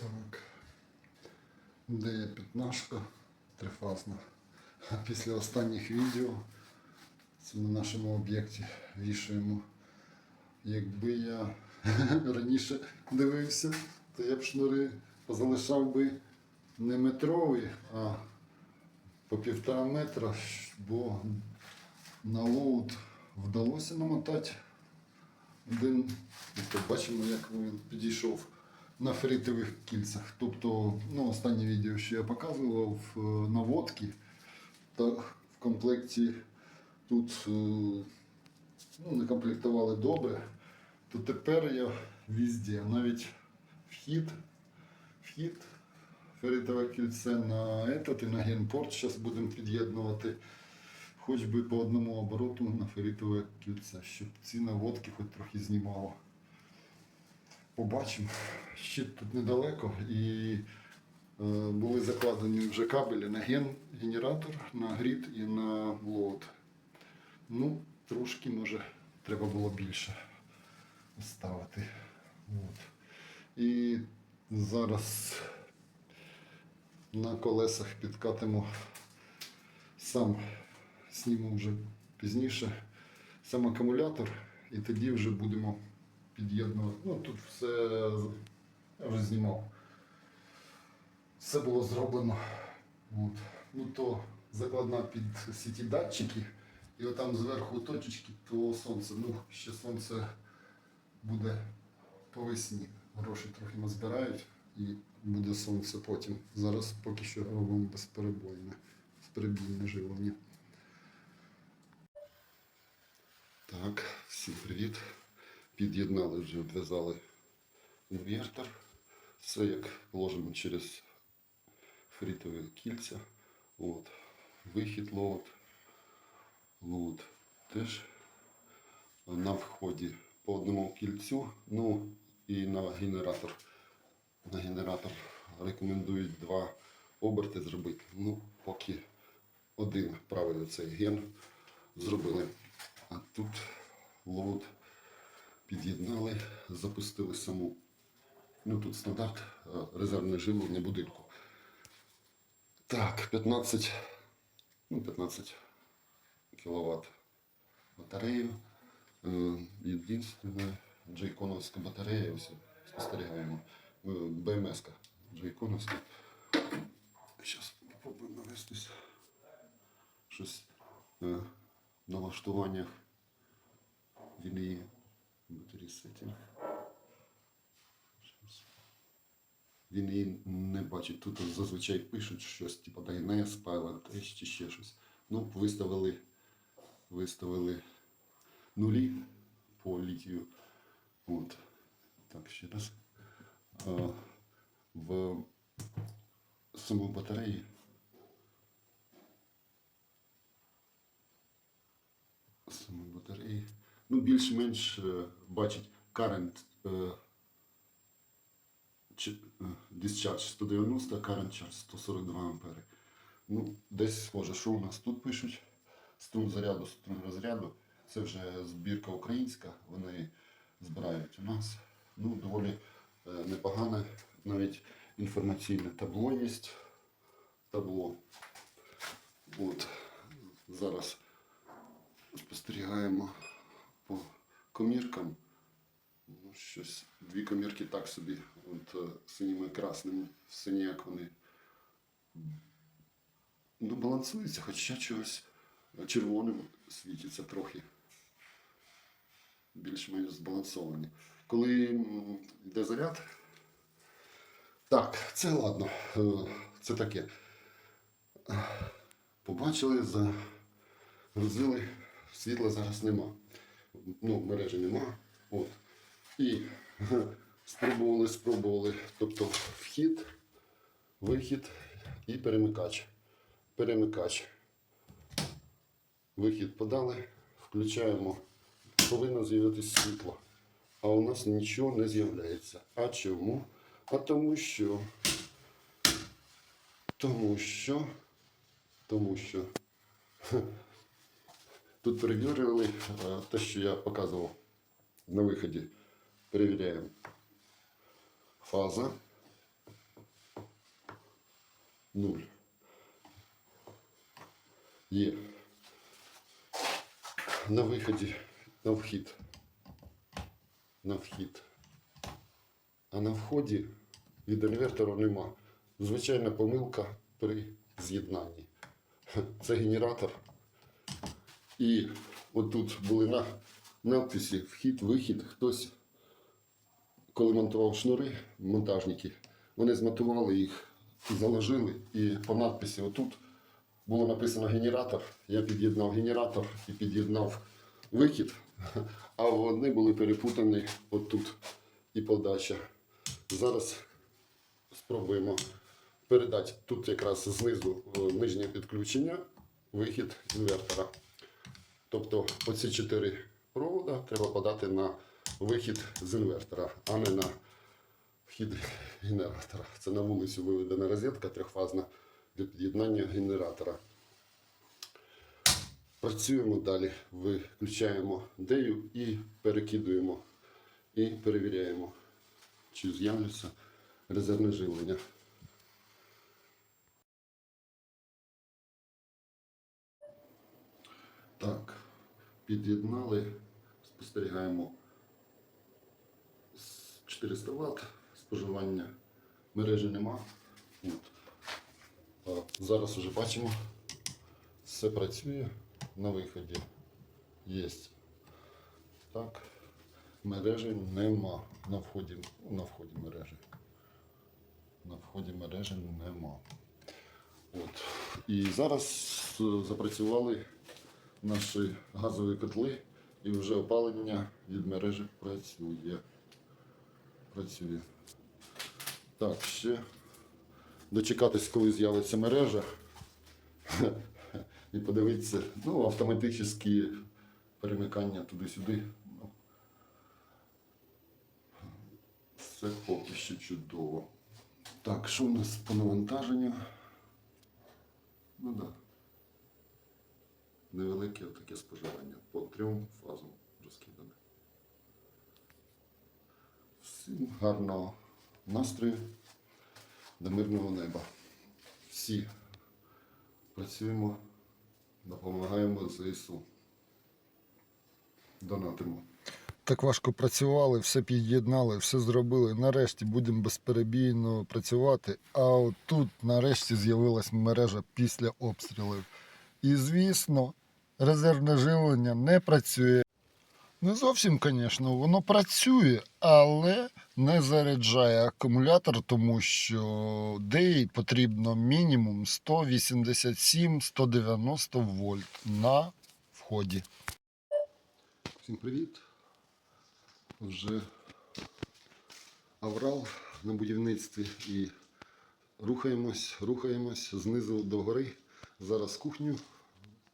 Так. Де є п'ятнашка трифазна. А після останніх відео це на нашому об'єкті вішаємо. Якби я раніше дивився, то я б шнури позалишав би не метрові, а по півтора метра, бо на лоуд вдалося намотати один. Тобто бачимо, як він підійшов на ферритових кільцях. Тобто, ну, останнє відео, що я показував е, наводки, та в комплекті тут е, ну, не комплектували добре, то тепер я везде, навіть вхід, вхід, ферритове кільце на этот і на генпорт. Зараз будемо під'єднувати хоч би по одному обороту на ферритове кільце, щоб ці наводки хоч трохи знімало. Побачимо. Щит тут недалеко і е, були закладені вже кабелі на ген, генератор, на грід і на лот. Ну, трошки може треба було більше ставити. От. І зараз на колесах підкатимо сам зніму вже пізніше сам акумулятор, і тоді вже будемо під'єднувати. Ну тут все вже знімав. Все було зроблено. От. Ну то закладна під всі ті датчики, і отам зверху точечки, то сонце. Ну, ще сонце буде по весні. Гроші трохи назбирають і буде сонце потім. Зараз поки що робимо безперебойне, безперебійне живлення. Так, всім привіт. Під'єднали вже, обв'язали інвертор. Все як положено через фрітові кільця. От. Вихід лоуд. Лоуд теж на вході по одному кільцю. Ну і на генератор. На генератор рекомендують два оберти зробити. Ну, поки один правильно цей ген зробили. А тут лоуд під'єднали, запустили саму. Ну тут стандарт е, резервне живлення будинку. Так, 15, ну 15 кВт батарею. Е, Єдине, джейконовська батарея, ось спостерігаємо. БМС-ка джейконовська. Зараз попробуємо навестись. Щось е, в налаштуваннях він її setting. Щас. Він її не бачить. Тут зазвичай пишуть щось, типу DNS, Pilot Test чи ще щось. Ну, виставили, виставили нулі по літію. От. Так, ще раз. А, в самій батареї самої батареї. Ну, більш-менш е, бачить current е, е, discharge 190, current charge 142 ампери. Ну, десь схоже, що у нас тут пишуть струм заряду, струм розряду. Це вже збірка українська, вони збирають у нас. Ну, доволі непогане, навіть інформаційне табло є. Табло. От. Зараз спостерігаємо по коміркам. Ну, щось, дві комірки так собі, от е, синім і красним, сині, як вони ну, балансуються, хоча чогось червоним світиться трохи. Більш-менш збалансовані. Коли йде заряд. Так, це ладно. Е, Це таке. Побачили, загрузили, світла зараз нема. Ну, мережі нема. От. І спробували, спробували. Тобто вхід, вихід і перемикач. Перемикач. Вихід подали, включаємо. Повинно з'явитися світло. А у нас нічого не з'являється. А чому? А тому що. Тому що. Тому що. Тут перевірили те, що я показував на виході. Перевіряємо. Фаза. Нуль. Є. На виході, на вхід. На вхід. А на вході від інвертора нема. Звичайна помилка при з'єднанні. Це генератор. І отут були на надписі вхід, вихід. Хтось, коли монтував шнури, монтажники, вони змонтували їх, заложили, і по надписі отут було написано генератор. Я під'єднав генератор і під'єднав вихід, а вони були перепутані отут і подача. Зараз спробуємо передати тут якраз знизу е, нижнє підключення, вихід інвертора. Тобто оці чотири провода треба подати на вихід з інвертора, а не на вхід генератора. Це на вулицю виведена розетка трьохфазна для під'єднання генератора. Працюємо далі, виключаємо дею і перекидуємо і перевіряємо, чи з'являться резервне живлення. Так, під'єднали, спостерігаємо 400 Вт споживання мережі нема. От. Зараз вже бачимо, все працює на виході. Є. Так, мережі нема на вході, на вході мережі. На вході мережі нема. От. І зараз е, запрацювали наші газові котли і вже опалення від мережі працює. Працює. Так, ще дочекатись, коли з'явиться мережа. І подивитися, ну, автоматичні перемикання туди-сюди. Ну, все поки що чудово. Так, що у нас по навантаженню? Ну так. Да. Невелике таке споживання по трьом фазам розкидане. Всім гарного настрою до мирного неба. Всі працюємо, допомагаємо ЗСУ. Донатимо. Так важко працювали, все під'єднали, все зробили. Нарешті будемо безперебійно працювати. А тут нарешті з'явилась мережа після обстрілів. І звісно, резервне живлення не працює. Не зовсім, звісно, воно працює, але не заряджає акумулятор, тому що деї потрібно мінімум 187-190 вольт на вході. Всім привіт. Вже аврал на будівництві і рухаємось, рухаємось знизу до гори. Зараз кухню,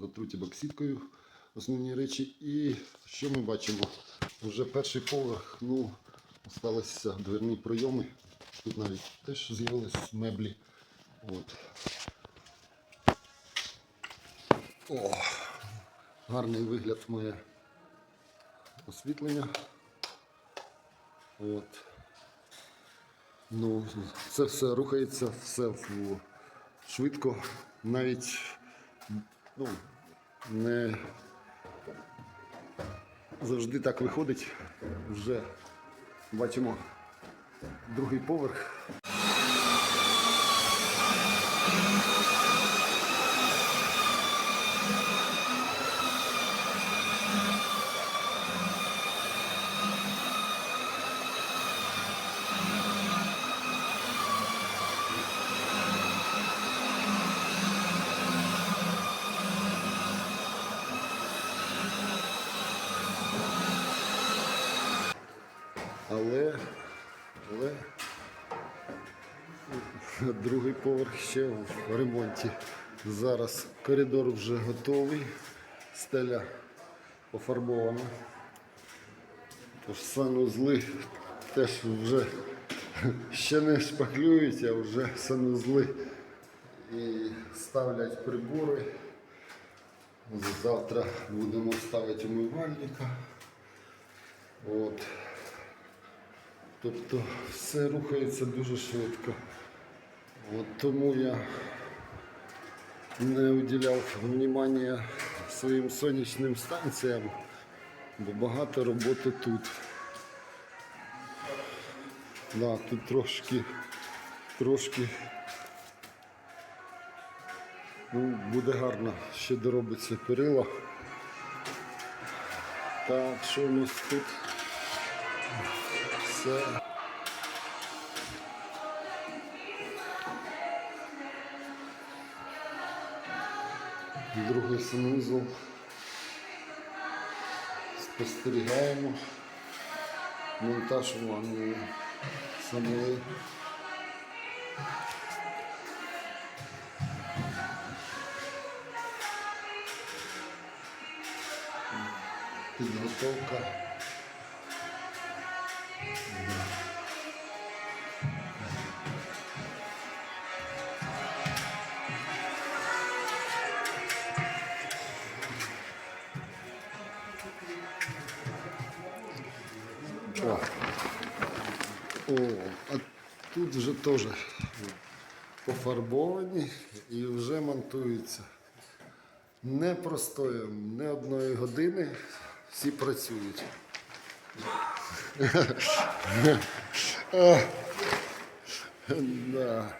затруті боксіткою основні речі. І що ми бачимо? Вже перший поверх, ну, залишилися дверні пройоми. Тут навіть теж з'явились меблі. От. О, гарний вигляд має освітлення. От. Ну, це все рухається, все швидко. Навіть ну, не завжди так виходить. Вже бачимо другий поверх. Але, але другий поверх ще в ремонті. Зараз коридор вже готовий, стеля пофарбована. Тож санузли теж вже ще не шпаклюють, а вже санузли і ставлять прибори. Завтра будемо ставити умивальника. От. Тобто все рухається дуже швидко. От тому я не уділяв внимання своїм сонячним станціям, бо багато роботи тут. Да, тут трошки, трошки ну, буде гарно, ще доробиться перила. Так, що у нас тут? Все. Другий санузел. Спостерігаємо. Монтаж ванної самої. Підготовка. О, О, а тут вже теж пофарбовані і вже монтуються. Не простоєм, не одної години всі працюють. Да.